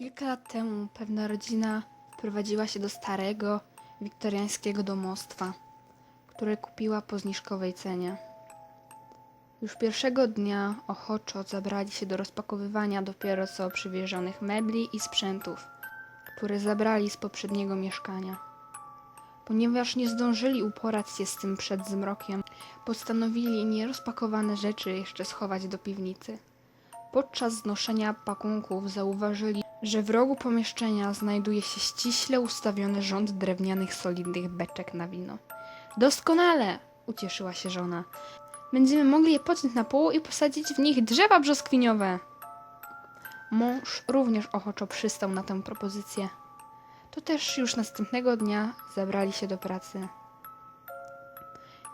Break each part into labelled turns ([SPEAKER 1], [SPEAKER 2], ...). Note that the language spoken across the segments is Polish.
[SPEAKER 1] Kilka lat temu pewna rodzina wprowadziła się do starego, wiktoriańskiego domostwa, które kupiła po zniżkowej cenie. Już pierwszego dnia ochoczo zabrali się do rozpakowywania dopiero co przywiezionych mebli i sprzętów, które zabrali z poprzedniego mieszkania. Ponieważ nie zdążyli uporać się z tym przed zmrokiem, postanowili nierozpakowane rzeczy jeszcze schować do piwnicy. Podczas znoszenia pakunków zauważyli, że w rogu pomieszczenia znajduje się ściśle ustawiony rząd drewnianych, solidnych beczek na wino. Doskonale! ucieszyła się żona. Będziemy mogli je pociąć na pół i posadzić w nich drzewa brzoskwiniowe. Mąż również ochoczo przystał na tę propozycję. To też już następnego dnia zabrali się do pracy.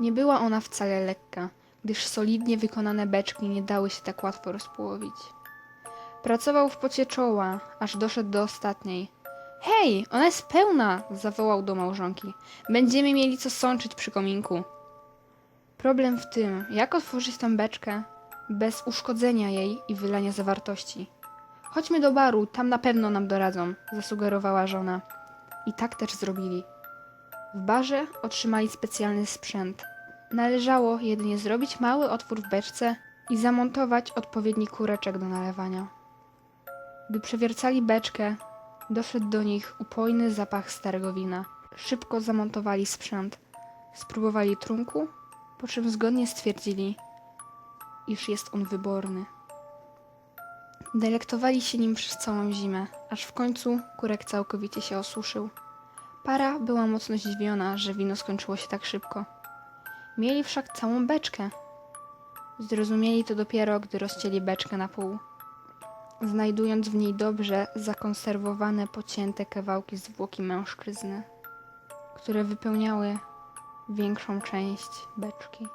[SPEAKER 1] Nie była ona wcale lekka, gdyż solidnie wykonane beczki nie dały się tak łatwo rozpołowić. Pracował w pocie czoła, aż doszedł do ostatniej. Hej, ona jest pełna! zawołał do małżonki. Będziemy mieli co sączyć przy kominku. Problem w tym, jak otworzyć tę beczkę bez uszkodzenia jej i wylania zawartości. Chodźmy do baru, tam na pewno nam doradzą, zasugerowała żona. I tak też zrobili. W barze otrzymali specjalny sprzęt. Należało jedynie zrobić mały otwór w beczce i zamontować odpowiedni kureczek do nalewania. Gdy przewiercali beczkę, doszedł do nich upojny zapach starego wina. Szybko zamontowali sprzęt, spróbowali trunku, po czym zgodnie stwierdzili, iż jest on wyborny. Delektowali się nim przez całą zimę, aż w końcu kurek całkowicie się osuszył. Para była mocno zdziwiona, że wino skończyło się tak szybko. Mieli wszak całą beczkę. Zrozumieli to dopiero, gdy rozcięli beczkę na pół, znajdując w niej dobrze zakonserwowane, pocięte kawałki zwłoki mężczyzny, które wypełniały większą część beczki.